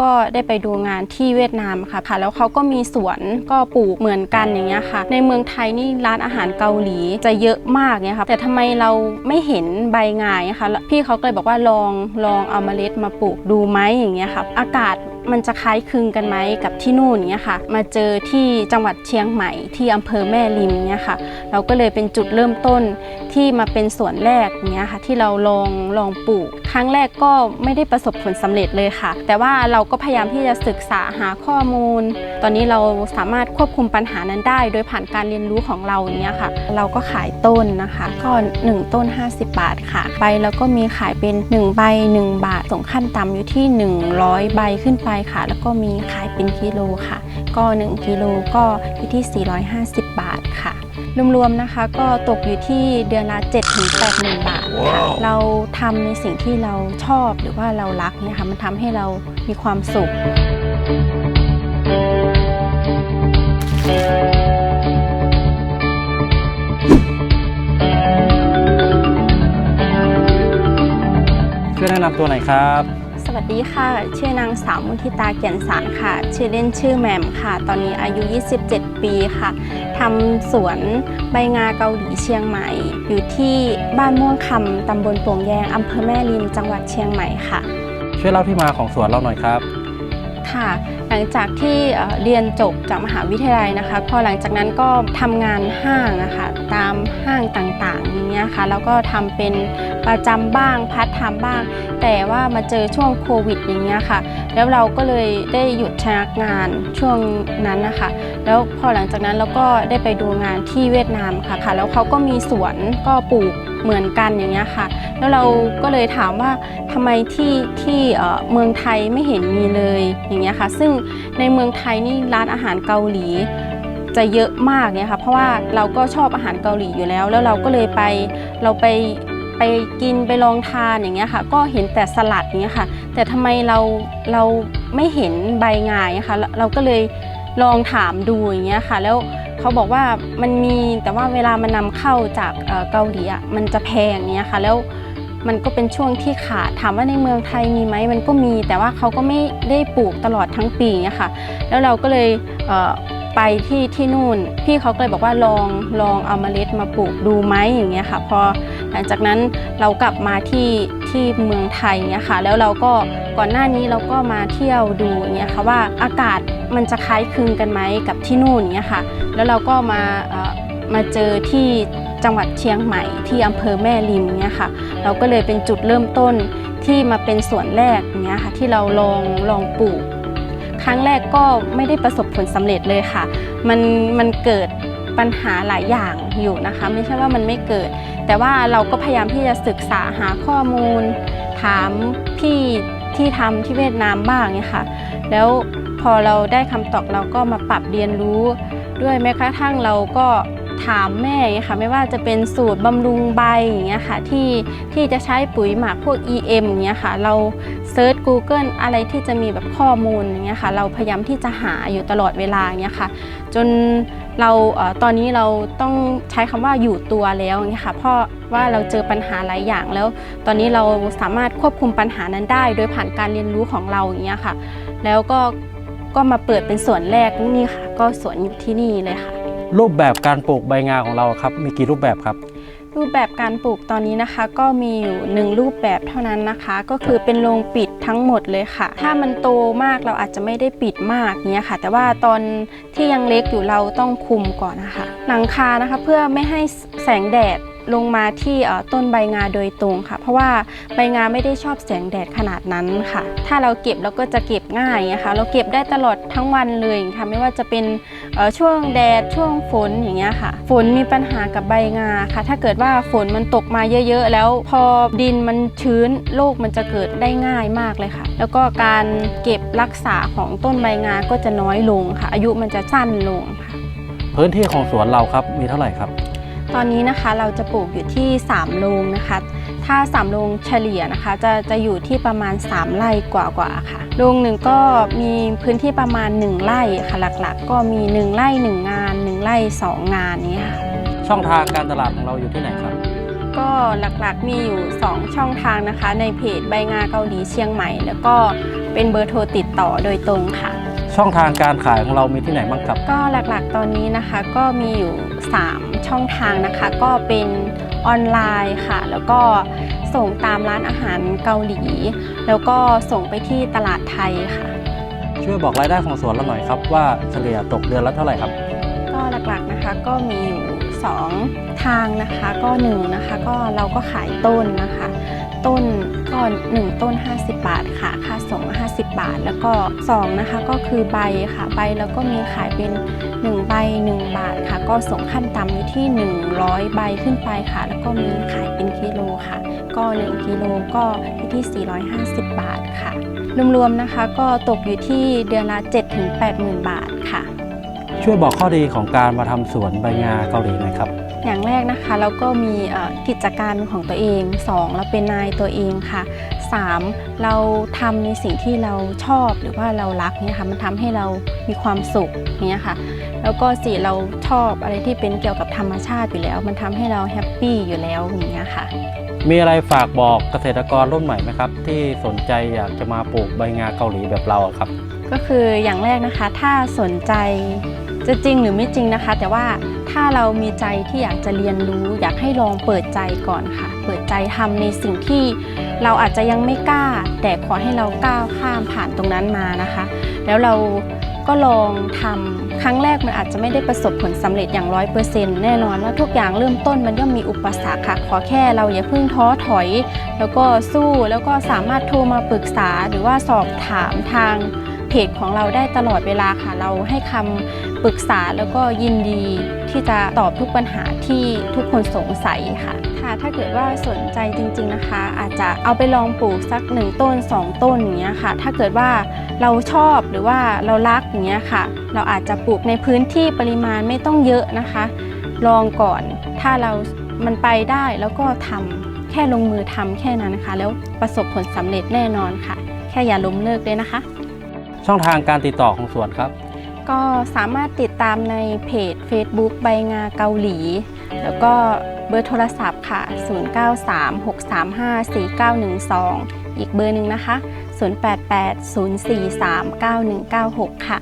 ก็ได้ไปดูงานที่เวียดนามค่ะค่ะ แล้วเขาก็มีสวนก็ปลูกเหมือนกันอย่างเงี้ยค่ะ ในเมืองไทยนี่ร้านอาหารเกาหลีจะเยอะมากเนี่ยค่ะแต่ทำไมเราไม่เห็นใบงายนะคะพี่เขาก็เลยบอกว่าลองลองเอาเมล็ดมาปลูกดูไหมอย่างเงี้ยค่ะอากาศ มันจะคล้ายคลึงกันไหมกับที่นู่นเงี้ยค่ะ มาเจอที่จังหวัดเชียงใหม่ที่อำเภอแม่ริมเนี่ยค่ะ เราก็เลยเป็นจุดเริ่มต้นที่มาเป็นสวนแรกเนี้ยค่ะ ที่เราลองลองปลูก ครั้งแรกก็ไม่ได้ประสบผลสำเร็จเลยค่ะ แต่ว่าเราก็พยายามที่จะศึกษาหาข้อมูล ตอนนี้เราสามารถควบคุมปัญหานั้นได้ โดยผ่านการเรียนรู้ของเราอย่างเงี้ยค่ะ เราก็ขายต้นนะคะก็1ต้น 50 บาทค่ะ ใบแล้วก็มีขายเป็น 1 ใบ 1 บาทส่งขั้นต่ำอยู่ที่ 100 ใบขึ้นไปค่ะ แล้วก็มีขายเป็นกิโลค่ะ ก็ 1กิโลก็อยู่ที่ 450 บาทค่ะรวมๆนะคะก็ตกอยู่ที่เดือนละ7-80,000บาทค่ะ เราทำในสิ่งที่เราชอบหรือว่าเรารักเนี่ยค่ะมันทำให้เรามีความสุขช่วยแนะนำตัวหน่อยครับส วัสดีค่ะ ชื่อนางสาวมุทิตาเกียนสารค่ะ ชื่อเล่นชื่อแหม่มค่ะ ตอนนี้อายุ 27 ปีค่ะ ทำสวนใบงาเกาหลีเชียงใหม่ อยู่ที่บ้านม่วงคำตำบลโป่งแยงอำเภอแม่ริมจังหวัดเชียงใหม่ค่ะ ช่วยเล่าที่มาของสวนเราหน่อยครับ ค่ะ หลังจากที่เรียนจบจากมหาวิทยาลัยนะคะ พอหลังจากนั้นก็ทำงานห้างนะคะตามห้างต่างๆอย่างเงี้ยค่ะแล้วก็ทำเป็นประจำบ้างพัดทำบ้าง แต่ว่ามาเจอช่วงโควิดอย่างเงี้ยค่ะ แล้วเราก็เลยได้หยุดชะงักงานช่วงนั้นนะคะ แล้วพอหลังจากนั้นเราก็ได้ไปดูงานที่เวียดนามค่ะค่ะ แล้วเขาก็มีสวนก็ปลูก เหมือนกันอย่างเงี้ยค่ะ แล้วเราก็เลยถามว่าทำไมที่ที่เมืองไทยไม่เห็นมีเลยอย่างเงี้ยค่ะ ซึ่งในเมืองไทยนี่ร้านอาหารเกาหลีจะเยอะมากเนี่ยค่ะ เพราะว่าเราก็ชอบอาหารเกาหลีอยู่แล้ว แล้วเราก็เลยไปเราไปไปกินไปลองทานอย่างเงี้ยค่ะ ก็เห็นแต่สลัดอย่างเงี้ยค่ะ แต่ทำไมเราเราไม่เห็นใบงายนะคะเราเราก็เลยลองถามดูอย่างเงี้ยค่ะ แล้ว เขาบอกว่ามันมีแต่ว่าเวลามันนำเข้าจากเกาหลีอะมันจะแพงเนี้ยค่ะ แล้วมันก็เป็นช่วงที่ขาดถามว่าในเมืองไทยมีไหมมันก็มี แต่ว่าเขาก็ไม่ได้ปลูกตลอดทั้งปีเนี้ยค่ะ แล้วเราก็เลยเไปที่ที่นู่น พี่เขาก็เลยบอกว่าลองลองเอาเมล็ดมาปลูกดูไหมอย่างเงี้ยค่ะ พอหลังจากนั้นเรากลับมาที่ที่เมืองไทยเงี้ยค่ะ แล้วเราก็ก่อนหน้านี้เราก็มาเที่ยวดูเงี้ยค่ะว่าอากาศมันจะคล้ายคลึงกันไหมกับที่นู่นเงี้ยค่ะ แล้วเราก็มามาเจอที่จังหวัดเชียงใหม่ที่อำเภอแม่ริมเงี้ยค่ะ เราก็เลยเป็นจุดเริ่มต้นที่มาเป็นส่วนแรกเงี้ยค่ะที่เราลองลองปลูก ครั้งแรกก็ไม่ได้ประสบผลสำเร็จเลยค่ะ มันมันเกิดปัญหาหลายอย่างอยู่นะคะ ไม่ใช่ว่ามันไม่เกิด แต่ว่าเราก็พยายามที่จะศึกษาหาข้อมูล ถามพี่ที่ทำที่เวียดนามบ้างเนี่ยค่ะ แล้วพอเราได้คำตอบเราก็มาปรับเรียนรู้ด้วยแม้กระทั่งเราก็ ถามแม่ค่ะไม่ว่าจะเป็นสูตรบำรุงใบอย่างเงี้ยค่ะที่ที่จะใช้ปุ๋ยหมักพวก EM อย่างเงี้ยค่ะเราเซิร์ช Google อะไรที่จะมีแบบข้อมูลอย่างเงี้ยค่ะเราพยายามที่จะหาอยู่ตลอดเวลาอย่างเงี้ยค่ะจนเราตอนนี้เราต้องใช้คำว่าอยู่ตัวแล้วอย่างเงี้ยค่ะเพราะว่าเราเจอปัญหาหลายอย่างแล้ว ตอนนี้เราสามารถควบคุมปัญหานั้นได้ โดยผ่านการเรียนรู้ของเราอย่างเงี้ยค่ะ แล้วก็ก็มาเปิดเป็นสวนแรกนี่ค่ะ ก็สวนอยู่ที่นี่เลยค่ะ รูปแบบการปลูกใบงาของเราครับมีกี่รูปแบบครับ รูปแบบการปลูกตอนนี้นะคะ ก็มีอยู่หนึ่งรูปแบบเท่านั้นนะคะ ก็คือเป็นโรงปิดทั้งหมดเลยค่ะ ถ้ามันโตมากเราอาจจะไม่ได้ปิดมากเนี้ยค่ะ แต่ว่าตอนที่ยังเล็กอยู่เราต้องคุมก่อนนะคะ หลังคานะคะเพื่อไม่ให้แสงแดด ลงมาที่ต้นใบงาโดยตรงค่ะ เพราะว่าใบงาไม่ได้ชอบแสงแดดขนาดนั้นค่ะ ถ้าเราเก็บเราก็จะเก็บง่ายนะคะ เราเก็บได้ตลอดทั้งวันเลยค่ะ ไม่ว่าจะเป็นช่วงแดดช่วงฝนอย่างเงี้ยค่ะ ฝนมีปัญหากับใบงาค่ะ ถ้าเกิดว่าฝนมันตกมาเยอะๆ แล้วพอดินมันชื้นโรคมันจะเกิดได้ง่ายมากเลยค่ะ แล้วก็การเก็บรักษาของต้นใบงาก็จะน้อยลงค่ะ อายุมันจะสั้นลงค่ะ พื้นที่ของสวนเราครับมีเท่าไหร่ครับ ตอนนี้นะคะเราจะปลูกอยู่ที่3โรงนะคะ ถ้า3โรงเฉลี่ยนะคะ จะจะอยู่ที่ประมาณ 3 ไร่กว่าๆค่ะโรงหนึ่งก็มีพื้นที่ประมาณ 1 ไร่ค่ะหลักๆ ก็มี 1 ไร่ 1 งาน 1 ไร่ 2 งานนี้ค่ะ ช่องทางการตลาดของเราอยู่ที่ไหนครับ ก็ก็หลักๆมีอยู่ 2 ช่องทางนะคะ ในเพจใบงาเกาหลีเชียงใหม่ แล้วก็เป็นเบอร์โทรติดต่อโดยตรงค่ะ ช่องทางการขายของเรามีที่ไหนบ้างครับ ก็หลักๆตอนนี้นะคะก็มีอยู่ 3 ช่องทางนะคะ ก็เป็นออนไลน์ค่ะ แล้วก็ส่งตามร้านอาหารเกาหลี แล้วก็ส่งไปที่ตลาดไทยค่ะ ช่วยบอกรายได้ของสวนเราหน่อยครับว่าเฉลี่ยตกเดือนละเท่าไหร่ครับ ก็หลักๆนะคะก็มีอยู่ 2 ทางนะคะก็1นะคะก็เราก็ขายต้นนะคะ ต้นก็1ต้น 50 บาทค่ะค่าส่ง 50 บาท แล้วก็2นะคะก็คือใบค่ะใบแล้วก็มีขายเป็น1ใบ 1 บาทค่ะ ก็ส่งขั้นต่ำอยู่ที่ 100 ใบขึ้นไปค่ะ แล้วก็มีขายเป็นกิโลค่ะ ก็ 1กิโลก็อยู่ที่ 450 บาทค่ะรวมๆนะคะก็ตกอยู่ที่เดือนละ 7-80,000 บาทค่ะ ช่วยบอกข้อดีของการมาทำสวนใบงาเกาหลีหน่อยครับ อย่างแรกนะคะเราก็มีเอ่อกิจการของตัวเอง 2. เราเป็นนายตัวเองค่ะ 3. เราทำในสิ่งที่เราชอบหรือว่าเรารักเนี่ยค่ะมันทำให้เรามีความสุขเนี่ยค่ะ แล้วก็สี่เราชอบอะไรที่เป็นเกี่ยวกับธรรมชาติอยู่แล้ว มันทำให้เราแฮปปี้อยู่แล้วอย่างเงี้ยค่ะ มีอะไรฝากบอกเกษตรกรรุ่นใหม่ไหมครับ ที่สนใจอยากจะมาปลูกใบงาเกาหลีแบบเราอะครับ ก็คืออย่างแรกนะคะถ้าสนใจ จะจริงหรือไม่จริงนะคะ แต่ว่าถ้าเรามีใจที่อยากจะเรียนรู้ อยากให้ลองเปิดใจก่อนค่ะ เปิดใจทำในสิ่งที่เราอาจจะยังไม่กล้า แต่ขอให้เราก้าวข้ามผ่านตรงนั้นมานะคะ แล้วเราก็ลองทำครั้งแรกมันอาจจะไม่ได้ประสบผลสำเร็จอย่างร้อยเปอร์เซ็นต์แน่นอนว่าทุกอย่างเริ่มต้นมันย่อมมีอุปสรรคค่ะ ขอแค่เราอย่าเพิ่งท้อถอย แล้วก็สู้แล้วก็สามารถโทรมาปรึกษาหรือว่าสอบถามทาง เพจของเราได้ตลอดเวลาค่ะ เราให้คำปรึกษาแล้วก็ยินดีที่จะตอบทุกปัญหาที่ทุกคนสงสัยค่ะค่ะ ถ้าเกิดว่าสนใจจริง ๆนะคะ อาจจะเอาไปลองปลูกสักหนึ่งต้นสองต้นอย่างเงี้ยค่ะ ถ้าเกิดว่าเราชอบหรือว่าเรารักอย่างเงี้ยค่ะ เราอาจจะปลูกในพื้นที่ปริมาณไม่ต้องเยอะนะคะ ลองก่อนถ้าเรามันไปได้แล้วก็ทำแค่ลงมือทำแค่นั้นนะคะ แล้วประสบผลสำเร็จแน่นอนค่ะ แค่อย่าล้มเลิกเลยนะคะ ช่องทางการติดต่อของสวนครับ ก็สามารถติดตามในเพจ Facebook ใบงาเกาหลี แล้วก็เบอร์โทรศัพท์ค่ะ 0936354912 อีกเบอร์หนึ่งนะคะ 0880439196 ค่ะ